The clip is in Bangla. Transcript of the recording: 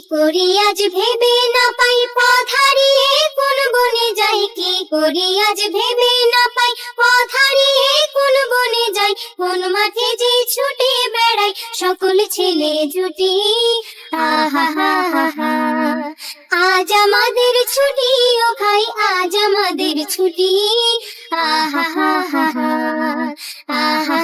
করি আজ ভেবে না পাই, পথ কোন বনে যাই। কি করি আজ ভেবে না পাই, পথ কোন বনে যাই। কোন মাঠে যে ছুটে বেড়াই, সকল ছেলে জুটি। আহা, হা হা আজ আমাদের ছুটি, ও ভাই, আজ আমাদের ছুটি। আহা, হা হা আহা